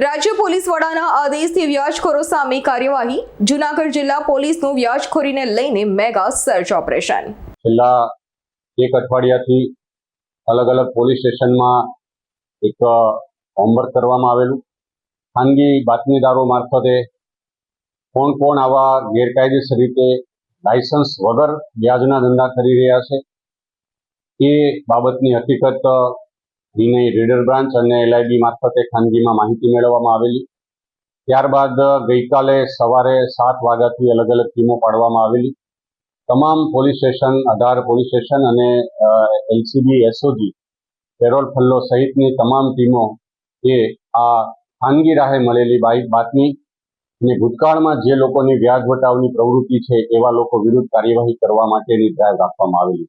રાજ્ય પોલીસ વડાના આદેશથી વ્યાજખોરો સામે કાર્યવાહી. જુનાગઢ જિલ્લા પોલીસનું વ્યાજખોરીને લઈને મેગા સર્ચ ઓપરેશન. છેલ્લા એક અઠવાડિયાથી અલગ અલગ પોલીસ સ્ટેશનમાં એક હોમવર્ક કરવામાં આવેલું. ખાનગી બાતમીદારો મારફતે કોણ કોણ આવા ગેરકાયદેસર રીતે લાયસન્સ વગર વ્યાજના ધંધા કરી રહ્યા છે, એ બાબતની હકીકત વિનય રીડર બ્રાન્ચ અને એલઆઈબી મારફતે ખાનગીમાં માહિતી મેળવવામાં આવેલી. ત્યારબાદ ગઈકાલે સવારે સાત વાગ્યાથી અલગ અલગ ટીમો પાડવામાં આવેલી. તમામ પોલીસ સ્ટેશન, અઢાર પોલીસ સ્ટેશન અને એલસીબી એસઓજી પેરોલ ફલ્લો સહિતની તમામ ટીમો એ આ ખાનગી રાહે મળેલી બાતમી અને ભૂતકાળમાં જે લોકોની વ્યાજ વટાવની પ્રવૃત્તિ છે એવા લોકો વિરુદ્ધ કાર્યવાહી કરવા માટેની ડ્રાઈવ રાખવામાં આવેલી.